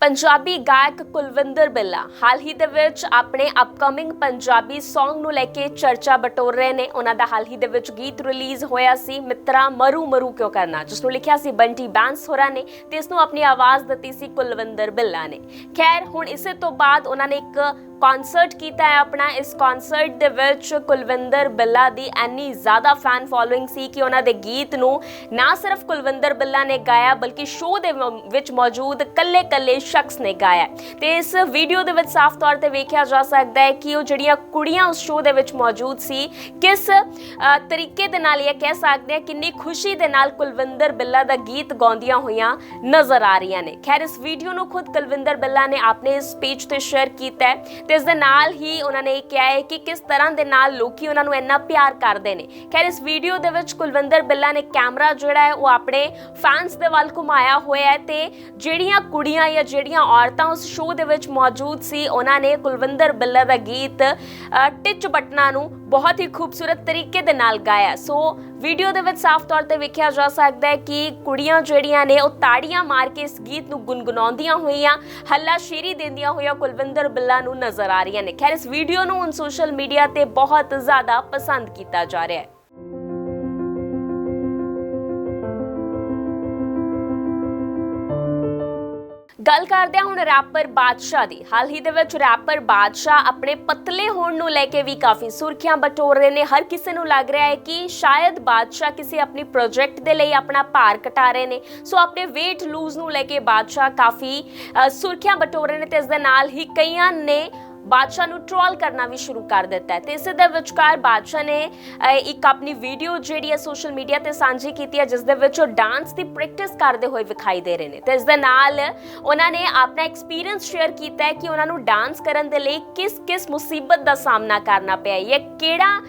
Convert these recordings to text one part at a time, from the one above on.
ਪੰਜਾਬੀ ਗਾਇਕ ਕੁਲਵਿੰਦਰ ਬਿੱਲਾ ਹਾਲ ਹੀ ਦੇ ਵਿੱਚ ਆਪਣੇ ਅਪਕਮਿੰਗ ਪੰਜਾਬੀ Song ਨੂੰ ਲੈ ਕੇ ਚਰਚਾ ਬਟੋਰ ਰਹੇ ਨੇ। ਉਹਨਾਂ ਦਾ ਹਾਲ ਹੀ ਦੇ ਵਿੱਚ ਗੀਤ ਰਿਲੀਜ਼ ਹੋਇਆ ਸੀ, ਮਿੱਤਰਾ ਮਰੂ ਮਰੂ ਕਿਉਂ ਕਰਨਾ? ਜਿਸ ਨੂੰ ਲਿਖਿਆ ਸੀ ਬੰਟੀ ਬੈਂਸ ਹੋਰਾਂ ਨੇ ਤੇ ਇਸ ਨੂੰ ਆਪਣੀ ਆਵਾਜ਼ ਦਿੱਤੀ ਸੀ ਕੁਲਵਿੰਦਰ ਬਿੱਲਾ ਨੇ। ਖੈਰ, ਹੁਣ ਇਸੇ ਤੋਂ ਬਾਅਦ ਉਹਨਾਂ ਨੇ ਇੱਕ ਕਨਸਰਟ ਕੀਤਾ ਹੈ ਆਪਣਾ। ਇਸ ਕਨਸਰਟ ਦੇ ਵਿੱਚ ਕੁਲਵਿੰਦਰ ਬਿੱਲਾ ਦੀ ਇੰਨੀ ਜ਼ਿਆਦਾ ਫੈਨ ਫੋਲੋਇੰਗ ਸੀ ਕਿ ਉਹਨਾਂ ਦੇ ਗੀਤ ਨੂੰ ਨਾ ਸਿਰਫ ਕੁਲਵਿੰਦਰ ਬਿੱਲਾ ਨੇ ਗਾਇਆ, ਬਲਕਿ ਸ਼ੋਅ ਦੇ ਵਿੱਚ ਮੌਜੂਦ ਕੱਲੇ-ਕੱਲੇ ਸ਼ਖਸ ਨੇ ਗਾਇਆ ਹੈ। ਤੇ ਇਸ ਵੀਡੀਓ ਦੇ ਵਿੱਚ ਸਾਫ਼ ਤੌਰ ਤੇ ਵੇਖਿਆ ਜਾ ਸਕਦਾ ਹੈ ਕਿ ਉਹ ਜਿਹੜੀਆਂ ਕੁੜੀਆਂ ਉਸ ਸ਼ੋਅ ਦੇ ਵਿੱਚ ਮੌਜੂਦ ਸੀ, ਕਿਸ ਤਰੀਕੇ ਦੇ ਨਾਲ ਇਹ ਕਹਿ ਸਕਦੇ ਹਾਂ ਕਿੰਨੀ ਖੁਸ਼ੀ ਦੇ ਨਾਲ ਕੁਲਵਿੰਦਰ ਬਿੱਲਾ ਦਾ ਗੀਤ ਗਾਉਂਦੀਆਂ ਹੋਈਆਂ ਨਜ਼ਰ ਆ ਰਹੀਆਂ ਨੇ। ਖੈਰ, ਇਸ ਵੀਡੀਓ ਨੂੰ ਖੁਦ ਕੁਲਵਿੰਦਰ ਬਿੱਲਾ ਨੇ ਆਪਣੇ ਇਸ ਪੇਜ ਤੇ ਸ਼ੇਅਰ ਕੀਤਾ ਹੈ। ਤੇ ਇਸ ਦੇ ਨਾਲ ਹੀ ਉਹਨਾਂ ਨੇ ਇਹ ਕਿਹਾ ਹੈ ਕਿ ਕਿਸ ਤਰ੍ਹਾਂ ਦੇ ਨਾਲ ਲੋਕੀ ਉਹਨਾਂ ਨੂੰ ਇੰਨਾ ਪਿਆਰ ਕਰਦੇ ਨੇ। ਖੈਰ ਇਸ ਵੀਡੀਓ ਦੇ ਵਿੱਚ ਕੁਲਵਿੰਦਰ ਬਿੱਲਾ ਨੇ ਕੈਮਰਾ ਜਿਹੜਾ ਹੈ ਉਹ ਆਪਣੇ ਫੈਨਸ ਦੇ ਵੱਲ ਘੁਮਾਇਆ ਹੋਇਆ ਹੈ ਤੇ ਜਿਹੜੀਆਂ ਕੁੜੀਆਂ ਜਾਂ ਜਿਹੜੀਆਂ ਔਰਤਾਂ ਉਸ ਸ਼ੋਅ ਦੇ ਵਿੱਚ ਮੌਜੂਦ ਸੀ ਉਹਨਾਂ ਨੇ ਕੁਲਵਿੰਦਰ ਬਿੱਲਾ ਦਾ ਗੀਤ ਅ, ਟਿਚ ਬਟਨਾ ਨੂੰ ਬਹੁਤ ਹੀ ਖੂਬਸੂਰਤ ਤਰੀਕੇ ਦੇ ਨਾਲ ਗਾਇਆ। ਸੋ ਵੀਡੀਓ ਦੇ ਵਿੱਚ ਸਾਫ਼ ਤੌਰ ਤੇ ਵੇਖਿਆ ਜਾ ਸਕਦਾ ਹੈ ਕਿ ਕੁੜੀਆਂ ਜਿਹੜੀਆਂ ਨੇ, ਉਹ ਤਾੜੀਆਂ ਮਾਰ ਕੇ ਇਸ ਗੀਤ ਨੂੰ ਗੁੰਗੁਣਾਉਂਦੀਆਂ ਹੋਈਆਂ ਹੱਲਾ ਸ਼ੇਰੀ ਦਿੰਦੀਆਂ ਹੋਈਆਂ ਕੁਲਵਿੰਦਰ ਬਿੱਲਾ ਨੂੰ ਨਜ਼ਰ ਆ ਰਹੀਆਂ ਨੇ। ਖੈਰ, ਇਸ ਵੀਡੀਓ ਨੂੰ ਹੁਣ ਸੋਸ਼ਲ ਮੀਡੀਆ ਤੇ ਬਹੁਤ ਜ਼ਿਆਦਾ ਪਸੰਦ ਕੀਤਾ ਜਾ ਰਿਹਾ ਹੈ। ਗੱਲ ਕਰਦੇ ਹਾਂ ਹੁਣ ਰੈਪਰ ਬਾਦਸ਼ਾਹ ਦੀ। ਹਾਲ ਹੀ ਦੇ ਵਿੱਚ ਰੈਪਰ ਬਾਦਸ਼ਾਹ ਆਪਣੇ ਪਤਲੇ ਹੋਣ ਨੂੰ ਲੈ ਕੇ ਵੀ ਕਾਫੀ ਸੁਰਖੀਆਂ ਬਟੋਰ ਰਹੇ ਨੇ। ਹਰ ਕਿਸੇ ਨੂੰ ਲੱਗ ਰਿਹਾ ਹੈ ਕਿ ਸ਼ਾਇਦ ਬਾਦਸ਼ਾਹ ਕਿਸੇ ਆਪਣੀ ਪ੍ਰੋਜੈਕਟ ਦੇ ਲਈ ਆਪਣਾ ਭਾਰ ਘਟਾ ਰਹੇ ਨੇ। ਸੋ ਆਪਣੇ weight ਲੂਜ਼ ਨੂੰ ਲੈ ਕੇ ਬਾਦਸ਼ਾਹ ਕਾਫੀ ਸੁਰਖੀਆਂ ਬਟੋਰ ਰਹੇ ਨੇ ਤੇ ਇਸ ਦੇ ਨਾਲ ਹੀ ਕਈਆਂ ਨੇ ਬਾਦਸ਼ਾਹ ਨੂੰ ਟ੍ਰੋਲ ਕਰਨਾ ਵੀ ਸ਼ੁਰੂ ਕਰ ਦਿੱਤਾ ਹੈ। ਤੇ ਇਸੇ ਦੇ ਵਿਚਕਾਰ ਬਾਦਸ਼ਾਹ ਨੇ ਇੱਕ ਆਪਣੀ ਵੀਡੀਓ ਜਿਹੜੀ ਹੈ ਸੋਸ਼ਲ ਮੀਡੀਆ ਤੇ ਸਾਂਝੀ ਕੀਤੀ ਹੈ, ਜਿਸ ਦੇ ਵਿੱਚ ਉਹ ਡਾਂਸ ਦੀ ਪ੍ਰੈਕਟਿਸ ਕਰਦੇ ਹੋਏ ਵਿਖਾਈ ਦੇ ਰਹੇ ਨੇ। ਤੇ ਇਸ ਦੇ ਨਾਲ ਉਹਨਾਂ ਨੇ ਆਪਣਾ ਐਕਸਪੀਰੀਅੰਸ ਸ਼ੇਅਰ ਕੀਤਾ ਹੈ ਕਿ ਉਹਨਾਂ ਨੂੰ ਡਾਂਸ ਕਰਨ ਦੇ ਲਈ ਕਿਸ-ਕਿਸ ਮੁਸੀਬਤ ਦਾ ਸਾਹਮਣਾ ਕਰਨਾ ਪਿਆ ਹੈ। ਜਾਂ ਕਿਹੜਾ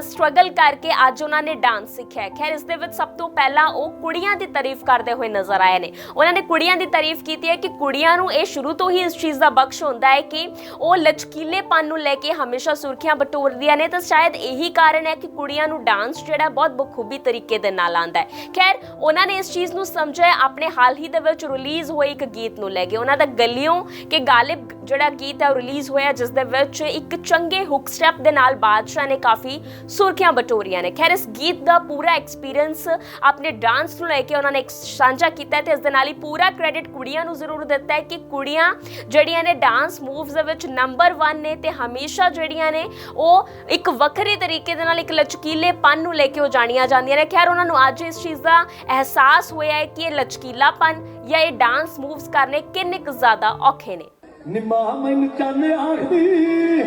ਸਟਰਗਲ ਕਰਕੇ ਅੱਜ ਉਹਨਾਂ ਨੇ ਡਾਂਸ ਸਿੱਖਿਆ ਖੈਰ, ਇਸ ਦੇ ਵਿੱਚ ਸਭ ਤੋਂ ਪਹਿਲਾਂ ਉਹ ਕੁੜੀਆਂ ਦੀ ਤਾਰੀਫ ਕਰਦੇ ਹੋਏ ਨਜ਼ਰ ਆਏ ਨੇ। ਉਹਨਾਂ ਨੇ ਕੁੜੀਆਂ ਦੀ ਤਾਰੀਫ ਕੀਤੀ ਹੈ ਕਿ ਕੁੜੀਆਂ ਨੂੰ ਇਹ ਸ਼ੁਰੂ ਤੋਂ ਹੀ ਇਸ ਚੀਜ਼ ਦਾ ਬਖਸ਼ ਹੁੰਦਾ ਹੈ ਕਿ ਉਹ ਲਚ ਲਚਕੀਲੇਪਨ ਨੂੰ ਲੈ ਕੇ ਹਮੇਸ਼ਾ ਸੁਰਖੀਆਂ ਬਟੋਰਦੀਆਂ ਨੇ, ਤਾਂ ਸ਼ਾਇਦ ਇਹੀ ਕਾਰਨ ਹੈ ਕਿ ਕੁੜੀਆਂ ਨੂੰ ਡਾਂਸ ਜਿਹੜਾ ਬਹੁਤ ਬਖੂਬੀ ਤਰੀਕੇ ਦੇ ਨਾਲ ਆਉਂਦਾ ਹੈ। ਖੈਰ, ਉਹਨਾਂ ਨੇ ਇਸ ਚੀਜ਼ ਨੂੰ ਸਮਝਿਆ ਆਪਣੇ ਹਾਲ ਹੀ ਦੇ ਵਿੱਚ ਰਿਲੀਜ਼ ਹੋਏ ਇੱਕ ਗੀਤ ਨੂੰ ਲੈ ਕੇ। ਉਹਨਾਂ ਦਾ ਗਲਿयों ਕਿ ਗਾਲਿਬ ਜਿਹੜਾ ਗੀਤ ਹੈ ਉਹ ਰਿਲੀਜ਼ ਹੋਇਆ, ਜਿਸ ਦੇ ਵਿੱਚ ਇੱਕ ਚੰਗੇ ਹੁੱਕ ਸਟੈਪ ਦੇ ਨਾਲ ਬਾਦਸ਼ਾਹ ਨੇ ਕਾਫੀ ਸੁਰਖੀਆਂ ਬਟੋਰੀਆਂ ਨੇ। ਖੈਰ, ਇਸ ਗੀਤ ਦਾ ਪੂਰਾ ਐਕਸਪੀਰੀਅੰਸ ਆਪਣੇ ਡਾਂਸ ਨੂੰ ਲੈ ਕੇ ਉਹਨਾਂ ਨੇ ਸਾਂਝਾ ਕੀਤਾ ਹੈ ਤੇ ਇਸ ਦੇ ਨਾਲ ਹੀ ਪੂਰਾ ਕ੍ਰੈਡਿਟ ਕੁੜੀਆਂ ਨੂੰ ਜ਼ਰੂਰ ਦਿੱਤਾ ਹੈ ਕਿ ਕੁੜੀਆਂ ਜਿਹੜੀਆਂ ਨੇ ਡਾਂਸ ਮੂਵਸ ਦੇ ਵਿੱਚ ਨੰਬਰ 1 ਨੇ ਤੇ ਹਮੇਸ਼ਾ ਜਿਹੜੀਆਂ ਨੇ ਉਹ ਇੱਕ ਵੱਖਰੇ ਤਰੀਕੇ ਦੇ ਨਾਲ ਇੱਕ ਲਚਕੀਲੇਪਨ ਨੂੰ ਲੈ ਕੇ ਉਹ ਜਾਣੀਆਂ ਜਾਂਦੀਆਂ ਨੇ। ਖੈਰ, ਉਹਨਾਂ ਨੂੰ ਅੱਜ ਇਸ ਚੀਜ਼ ਦਾ ਅਹਿਸਾਸ ਹੋਇਆ ਹੈ ਕਿ ਇਹ ਲਚਕੀਲਾਪਨ ਜਾਂ ਇਹ ਡਾਂਸ ਮੂਵਸ ਕਰਨੇ ਕਿੰਨੇ ਕੁ ਜ਼ਿਆਦਾ ਔਖੇ ਨੇ। ਨੀ ਮੈਨੂੰ ਚੰਨ ਆਖਦੀ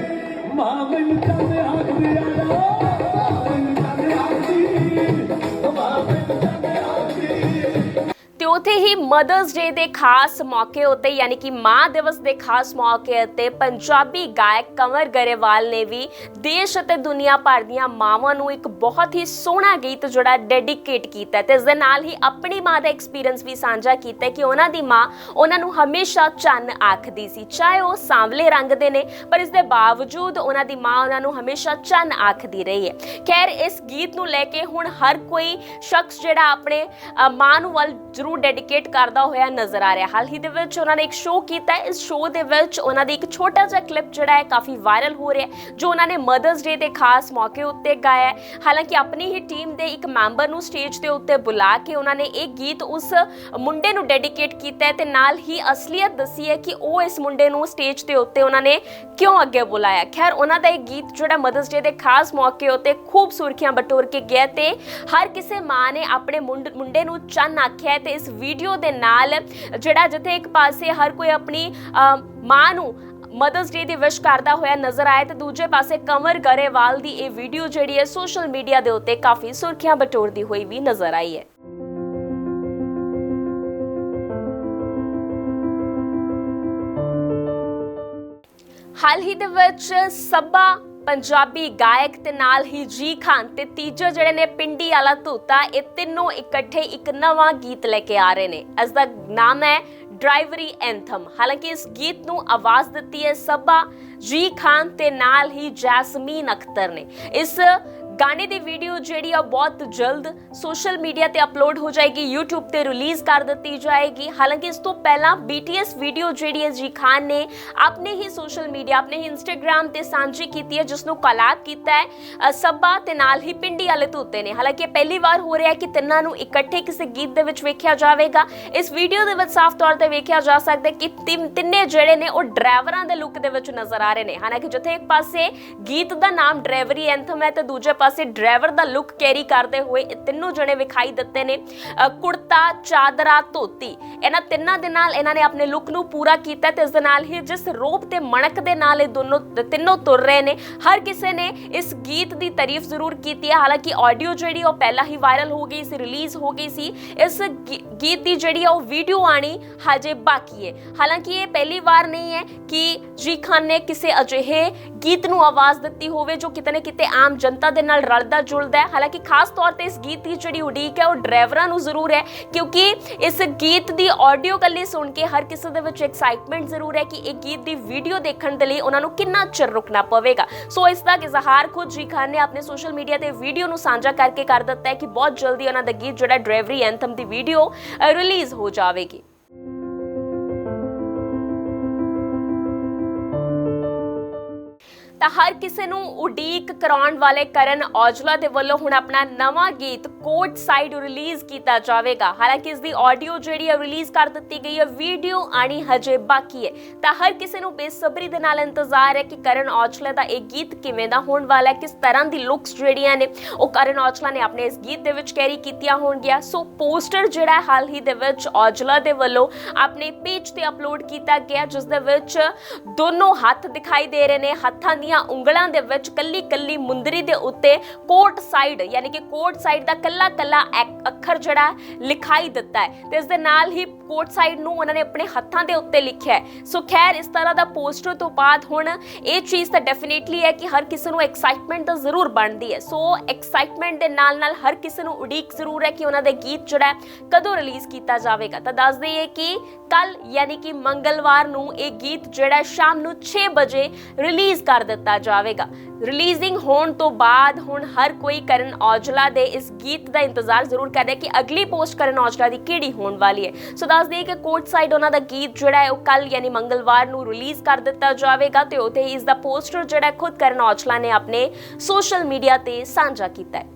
ਮਾਂ ਮੈਨੂੰ ਚੰਨ ਆਖਦੀ ਆ ਉੱਥੇ ਹੀ ਮਦਰਸ ਡੇ ਦੇ ਖਾਸ ਮੌਕੇ ਉੱਤੇ, ਯਾਨੀ ਕਿ ਮਾਂ ਦਿਵਸ ਦੇ ਖਾਸ ਮੌਕੇ ਉੱਤੇ ਪੰਜਾਬੀ ਗਾਇਕ ਕੰਵਰ ਗਰੇਵਾਲ ਨੇ ਵੀ ਦੇਸ਼ ਅਤੇ ਦੁਨੀਆ ਭਰ ਦੀਆਂ ਮਾਵਾਂ ਨੂੰ ਇੱਕ ਬਹੁਤ ਹੀ ਸੋਹਣਾ ਗੀਤ ਜਿਹੜਾ ਡੈਡੀਕੇਟ ਕੀਤਾ ਹੈ ਤੇ ਇਸ ਦੇ ਨਾਲ ਹੀ ਆਪਣੀ ਮਾਂ ਦਾ ਐਕਸਪੀਰੀਅੰਸ ਵੀ ਸਾਂਝਾ ਕੀਤਾ ਕਿ ਉਹਨਾਂ ਦੀ ਮਾਂ ਉਹਨਾਂ ਨੂੰ ਹਮੇਸ਼ਾ ਚੰਨ ਆਖਦੀ ਸੀ। ਚਾਹੇ ਉਹ ਸਾਂਵਲੇ ਰੰਗ ਦੇ ਨੇ, ਪਰ ਇਸ ਦੇ ਬਾਵਜੂਦ ਉਹਨਾਂ ਦੀ ਮਾਂ ਉਹਨਾਂ ਨੂੰ ਹਮੇਸ਼ਾ ਚੰਨ ਆਖਦੀ ਰਹੀ ਹੈ। ਖੈਰ, ਇਸ ਗੀਤ ਨੂੰ ਲੈ ਕੇ ਹੁਣ ਹਰ ਕੋਈ ਸ਼ਖਸ ਜਿਹੜਾ ਆਪਣੇ ਮਾਂ ਨੂੰ ਵੱਲ ਜ਼ਰੂਰ ਡੈਡੀਕੇਟ ਕਰਦਾ ਹੋਇਆ ਨਜ਼ਰ ਆ ਰਿਹਾ। ਹਾਲ ਹੀ ਦੇ ਵਿੱਚ ਉਹਨਾਂ ਨੇ ਇੱਕ ਸ਼ੋਅ ਕੀਤਾ ਇਸ ਸ਼ੋਅ ਦੇ ਵਿੱਚ ਉਹਨਾਂ ਦੀ ਇੱਕ ਛੋਟਾ ਜਿਹਾ ਕਲਿੱਪ ਜਿਹੜਾ ਹੈ ਕਾਫੀ ਵਾਇਰਲ ਹੋ ਰਿਹਾ ਜੋ ਉਹਨਾਂ ਨੇ ਮਦਰਸ ਡੇ ਦੇ ਖਾਸ ਮੌਕੇ ਉੱਤੇ ਗਾਇਆ ਹਾਲਾਂਕਿ ਆਪਣੀ ਹੀ ਟੀਮ ਦੇ ਇੱਕ ਮੈਂਬਰ ਨੂੰ ਸਟੇਜ ਦੇ ਉੱਤੇ ਬੁਲਾ ਕੇ ਉਹਨਾਂ ਨੇ ਇਹ ਗੀਤ ਉਸ ਮੁੰਡੇ ਨੂੰ ਡੈਡੀਕੇਟ ਕੀਤਾ ਹੈ ਤੇ ਨਾਲ ਹੀ ਅਸਲੀਅਤ ਦੱਸੀ ਹੈ ਕਿ ਉਹ ਇਸ ਮੁੰਡੇ ਨੂੰ ਸਟੇਜ ਦੇ ਉੱਤੇ ਉਹਨਾਂ ਨੇ ਕਿਉਂ ਅੱਗੇ ਬੁਲਾਇਆ ਖੈਰ, ਉਹਨਾਂ ਦਾ ਇਹ ਗੀਤ ਜਿਹੜਾ ਮਦਰਸ ਡੇ ਦੇ ਖਾਸ ਮੌਕੇ ਉੱਤੇ ਖੂਬ ਸੁਰਖੀਆਂ ਬਟੋਰ ਕੇ ਗਿਆ ਤੇ ਹਰ ਕਿਸੇ ਮਾਂ ਨੇ ਆਪਣੇ ਮੁੰਡ- ਮੁੰਡੇ ਨੂੰ ਚੰਨ ਆਖਿਆ ਹੈ ਤੇ ਇਸ ਵੀਡੀਓ ਦੇ ਨਾਲ ਜਿਹੜਾ ਜਿੱਥੇ ਇੱਕ ਪਾਸੇ ਹਰ ਕੋਈ ਆਪਣੀ ਮਾਂ ਨੂੰ ਮਦਰਸ ਡੇ ਦੀ ਵਿਸ਼ ਕਰਦਾ ਹੋਇਆ ਨਜ਼ਰ ਆਇਆ ਤੇ ਦੂਜੇ ਪਾਸੇ ਕੰਵਰ ਗਰੇਵਾਲ ਦੀ ਇਹ ਵੀਡੀਓ ਜਿਹੜੀ ਹੈ ਸੋਸ਼ਲ ਮੀਡੀਆ ਦੇ ਉੱਤੇ ਕਾਫੀ ਸੁਰਖੀਆਂ ਬਟੋਰਦੀ ਹੋਈ ਵੀ ਨਜ਼ਰ ਆਈ ਹੈ। ਹਾਲ ਹੀ ਦੇ ਵਿੱਚ ਸਭਾ ਪੰਜਾਬੀ ਗਾਇਕ ਤੇ ਨਾਲ ਹੀ ਜੀ ਖਾਨ ਤੇ ਤੀਜੇ ਜਿਹੜੇ ਨੇ ਪਿੰਡੀ ਵਾਲਾ ਧੂਤਾ, ਇਹ ਤਿੰਨੋਂ ਇਕੱਠੇ ਇੱਕ ਨਵਾਂ ਗੀਤ ਲੈ ਕੇ ਆ ਰਹੇ ਨੇ। ਇਸ ਦਾ ਨਾਮ ਹੈ ਡਰਾਈਵਰੀ ਐਂਥਮ। ਹਾਲਾਂਕਿ ਇਸ ਗੀਤ ਨੂੰ ਆਵਾਜ਼ ਦਿੱਤੀ ਹੈ ਸੱਬਾ ਜੀ ਖਾਨ ਤੇ ਨਾਲ ਹੀ ਜੈਸਮੀਨ ਅਖਤਰ ਨੇ। ਇਸ ਗਾਣੇ ਦੀ ਵੀਡੀਓ ਜਿਹੜੀ ਆ ਬਹੁਤ ਜਲਦ ਸੋਸ਼ਲ ਮੀਡੀਆ ਤੇ ਅਪਲੋਡ ਹੋ ਜਾਏਗੀ YouTube ਤੇ ਰਿਲੀਜ਼ ਕਰ ਦਿੱਤੀ ਜਾਏਗੀ। ਹਾਲਾਂਕਿ ਇਸ ਤੋਂ ਪਹਿਲਾਂ BTS ਵੀਡੀਓ ਜਿਹੜੀ ਹੈ ਜੀ ਖਾਨ ਨੇ ਆਪਣੇ ਹੀ ਸੋਸ਼ਲ ਮੀਡੀਆ ਆਪਣੇ ਹੀ Instagram ਤੇ ਸਾਂਝੀ ਕੀਤੀ ਹੈ ਜਿਸ ਨੂੰ ਕਲਾਬ ਕੀਤਾ ਹੈ। ਅ, ਸੱਬਾ ਤੇ ਨਾਲ ਹੀ ਪਿੰਡੀ ਵਾਲੇ ਤੂਤੇ ਨੇ। ਹਾਲਾਂਕਿ ਇਹ ਪਹਿਲੀ ਵਾਰ ਹੋ ਰਿਹਾ ਹੈ ਕਿ ਤਿੰਨਾਂ ਨੂੰ ਇਕੱਠੇ ਕਿਸੇ ਗੀਤ ਦੇ ਵਿੱਚ ਵੇਖਿਆ ਜਾਵੇਗਾ। ਇਸ ਵੀਡੀਓ ਦੇ ਵਿੱਚ ਸਾਫ਼ ਤੌਰ ਤੇ ਵੇਖਿਆ ਜਾ ਸਕਦਾ ਹੈ ਕਿ ਤਿੰਨ- ਤਿੰਨੇ ਜਿਹੜੇ ਨੇ ਉਹ ਡਰਾਈਵਰਾਂ ਦੇ ਲੁੱਕ ਦੇ ਵਿੱਚ ਨਜ਼ਰ ਆ ਰਹੇ ਨੇ। ਹਾਲਾਂਕਿ ਜਿੱਥੇ ਇੱਕ ਪਾਸੇ ਗੀਤ ਦਾ ਨਾਮ ਡਰਾਈਵਰੀ ਐਂਥਮ ਹੈ ਤੇ ਦੂਜੇ ਪਾਸੇ ਡਰਾਈਵਰ ਦਾ ਲੁੱਕ ਕੈਰੀ ਕਰਦੇ ਹੋਏ ਇਹ ਤਿੰਨੋਂ ਜਣੇ ਵਿਖਾਈ ਦਿੱਤੇ ਨੇ। ਕੁੜਤਾ, ਚਾਦਰਾ, ਧੋਤੀ। ਇਹਨਾਂ ਤਿੰਨਾਂ ਦੇ ਨਾਲ ਇਹਨਾਂ ਨੇ ਆਪਣੇ ਲੁੱਕ ਨੂੰ ਪੂਰਾ ਕੀਤਾ ਤੇ ਇਸ ਦੇ ਨਾਲ ਹੀ ਜਿਸ ਰੋਪ ਤੇ ਮਣਕ ਦੇ ਨਾਲ ਇਹ ਦੋਨੋਂ, ਤਿੰਨੋਂ ਤੁਰ ਰਹੇ ਨੇ, ਹਰ ਕਿਸੇ ਨੇ ਇਸ ਗੀਤ ਦੀ ਤਾਰੀਫ ਜ਼ਰੂਰ ਕੀਤੀ ਹੈ। ਹਾਲਾਂਕਿ ਆਡੀਓ ਜਿਹੜੀ ਉਹ ਪਹਿਲਾਂ ਹੀ ਵਾਇਰਲ ਹੋ ਗਈ ਸੀ ਰਿਲੀਜ਼ ਹੋ ਗਈ ਸੀ, ਇਸ ਗੀ- ਗੀਤ ਦੀ ਜਿਹੜੀ ਆ ਉਹ ਵੀਡੀਓ ਆਣੀ ਹਜੇ ਬਾਕੀ ਹੈ। ਹਾਲਾਂਕਿ ਇਹ ਪਹਿਲੀ ਵਾਰ ਨਹੀਂ ਹੈ ਕਿ ਜੀ ਖਾਨ ਨੇ ਕਿਸੇ ਅਜਿਹੇ ਗੀਤ ਨੂੰ ਆਵਾਜ਼ ਦਿੱਤੀ ਹੋਵੇ ਜੋ ਕਿਤੇ ਨਾ ਕਿਤੇ ਆਮ ਜਨਤਾ ਦੇ ਨਾਲ ਰਲਦਾ ਜੁਲਦਾ ਹੈ। ਹਾਲਾਂਕਿ ਖਾਸ ਤੌਰ ਤੇ ਇਸ ਗੀਤ ਦੀ ਜਿਹੜੀ ਉਡੀਕ ਹੈ, ਉਹ ਡਰਾਈਵਰਾਂ ਨੂੰ ਜ਼ਰੂਰ ਹੈ, ਕਿਉਂਕਿ ਇਸ ਗੀਤ ਦੀ ਆਡੀਓ ਕੱਲੀ ਸੁਣ ਕੇ ਹਰ ਕਿਸੇ ਦੇ ਵਿੱਚ ਐਕਸਾਈਟਮੈਂਟ ਜ਼ਰੂਰ ਹੈ ਕਿ ਇਹ ਗੀਤ ਦੀ ਵੀਡੀਓ ਦੇਖਣ ਦੇ ਲਈ ਉਹਨਾਂ ਨੂੰ ਕਿੰਨਾ ਚਿਰ ਰੁਕਣਾ ਪਵੇਗਾ। ਸੋ ਇਸ ਦਾ ਇਜ਼ਹਾਰ ਖੁਦ ਜੀ ਖਾਨ ਨੇ ਆਪਣੇ ਸੋਸ਼ਲ ਮੀਡੀਆ ਤੇ ਵੀਡੀਓ ਨੂੰ ਸਾਂਝਾ ਕਰਕੇ ਕਰ ਦਿੱਤਾ ਹੈ ਕਿ ਬਹੁਤ ਜਲਦੀ ਉਹਨਾਂ ਦਾ ਗੀਤ ਜਿਹੜਾ ਡਰਾਈਵਰੀ ਐਂਥਮ ਦੀ ਵੀਡੀਓ ਰਿਲੀਜ਼ ਹੋ ਜਾਵੇਗੀ। ਤਾਂ ਹਰ ਕਿਸੇ ਨੂੰ ਉਡੀਕ ਕਰਾਉਣ ਵਾਲੇ ਕਰਨ ਔਜਲਾ ਦੇ ਵੱਲੋਂ ਹੁਣ ਆਪਣਾ ਨਵਾਂ ਗੀਤ ਕੋਟ ਸਾਈਡ ਰਿਲੀਜ਼ ਕੀਤਾ ਜਾਵੇਗਾ। ਹਾਲਾਂਕਿ ਇਸ ਦੀ ਆਡੀਓ ਜਿਹੜੀ ਹੈ ਰਿਲੀਜ਼ ਕਰ ਦਿੱਤੀ ਗਈ ਹੈ ਵੀਡੀਓ ਆਣੀ ਹਜੇ ਬਾਕੀ ਹੈ। ਤਾਂ ਹਰ ਕਿਸੇ ਨੂੰ ਬੇਸਬਰੀ ਦੇ ਨਾਲ ਇੰਤਜ਼ਾਰ ਹੈ ਕਿ ਕਰਨ ਔਜਲਾ ਦਾ ਇਹ ਗੀਤ ਕਿਵੇਂ ਦਾ ਹੋਣ ਵਾਲਾ ਹੈ, ਕਿਸ ਤਰ੍ਹਾਂ ਦੀ ਲੁੱਕਸ ਜਿਹੜੀਆਂ ਨੇ, ਉਹ ਕਰਨ ਔਜਲਾ ਨੇ ਆਪਣੇ ਇਸ ਗੀਤ ਦੇ ਵਿੱਚ ਕੈਰੀ ਕੀਤੀਆਂ ਹੋਣਗੀਆਂ। ਸੋ ਪੋਸਟਰ ਜਿਹੜਾ ਹਾਲ ਹੀ ਦੇ ਵਿੱਚ ਔਜਲਾ ਦੇ ਵੱਲੋਂ ਆਪਣੇ ਪੇਜ ਤੇ ਅਪਲੋਡ ਕੀਤਾ ਗਿਆ, ਜਿਸ ਦੇ ਵਿੱਚ ਦੋਨੋਂ ਹੱਥ ਦਿਖਾਈ ਦੇ ਰਹੇ ਨੇ, ਹੱਥਾਂ ਦੀਆਂ ਉਂਗਲਾਂ ਦੇ ਵਿੱਚ ਕੱਲੀ ਕੱਲੀ ਮੁੰਦਰੀ ਦੇ ਉੱਤੇ ਕੋਟ ਸਾਈਡ ਯਾਨੀ ਕਿ ਕੋਟ ਸਾਈਡ ਦਾ ਕੱਲਾ ਕੱਲਾ ਅੱਖਰ ਜਿਹੜਾ ਲਿਖਾਈ ਦਿੱਤਾ ਹੈ ਤੇ ਇਸ ਦੇ ਨਾਲ ਹੀ ਕੋਟ ਸਾਈਡ ਨੂੰ ਉਹਨਾਂ ਨੇ ਆਪਣੇ ਹੱਥਾਂ ਦੇ ਉੱਤੇ ਲਿਖਿਆ ਹੈ। ਸੋ ਖੈਰ, ਇਸ ਤਰ੍ਹਾਂ ਦਾ ਪੋਸਟਰ ਤੋਂ ਬਾਅਦ ਹੁਣ ਇਹ ਚੀਜ਼ ਤਾਂ ਡੈਫੀਨੇਟਲੀ ਹੈ ਕਿ ਹਰ ਕਿਸੇ ਨੂੰ ਐਕਸਾਈਟਮੈਂਟ ਤਾਂ ਜ਼ਰੂਰ ਬਣਦੀ ਹੈ। ਸੋ ਐਕਸਾਈਟਮੈਂਟ ਦੇ ਨਾਲ ਨਾਲ ਹਰ ਕਿਸੇ ਨੂੰ ਉਡੀਕ ਜ਼ਰੂਰ ਹੈ ਕਿ ਉਹਨਾਂ ਦੇ ਗੀਤ ਜਿਹੜਾ ਕਦੋਂ ਰਿਲੀਜ਼ ਕੀਤਾ ਜਾਵੇਗਾ। ਤਾਂ ਦੱਸ ਦਈਏ ਕਿ ਕੱਲ ਯਾਨੀ ਕਿ ਮੰਗਲਵਾਰ ਨੂੰ ਇਹ ਗੀਤ ਜਿਹੜਾ ਸ਼ਾਮ ਨੂੰ 6 ਵਜੇ ਰਿਲੀਜ਼ ਕਰ ਦਿੱਤਾ ਜਾਵੇਗਾ। ਰਿਲੀਜ਼ਿੰਗ ਹੋਣ ਤੋਂ ਬਾਅਦ ਹੁਣ ਹਰ ਕੋਈ ਕਰਨ ਔਜਲਾ ਦੇ ਇਸ ਗੀਤ ਦਾ ਇੰਤਜ਼ਾਰ ਜ਼ਰੂਰ ਕਰ ਰਿਹਾ ਕਿ ਅਗਲੀ ਪੋਸਟ ਕਰਨ ਔਜਲਾ ਦੀ ਕਿਹੜੀ ਹੋਣ ਵਾਲੀ ਹੈ। ਸੋ ਦੱਸ ਦਈਏ ਕਿ ਕੋਰਟ ਸਾਈਡ ਉਹਨਾਂ ਦਾ ਗੀਤ ਜਿਹੜਾ ਹੈ ਉਹ ਕੱਲ ਯਾਨੀ ਮੰਗਲਵਾਰ ਨੂੰ ਰਿਲੀਜ਼ ਕਰ ਦਿੱਤਾ ਜਾਵੇਗਾ ਤੇ ਉਤੇ ਇਸ ਦਾ ਪੋਸਟਰ ਜਿਹੜਾ ਖੁਦ ਕਰਨ ਔਜਲਾ ਨੇ ਆਪਣੇ ਸੋਸ਼ਲ ਮੀਡੀਆ ਤੇ ਸਾਂਝਾ ਕੀਤਾ ਹੈ।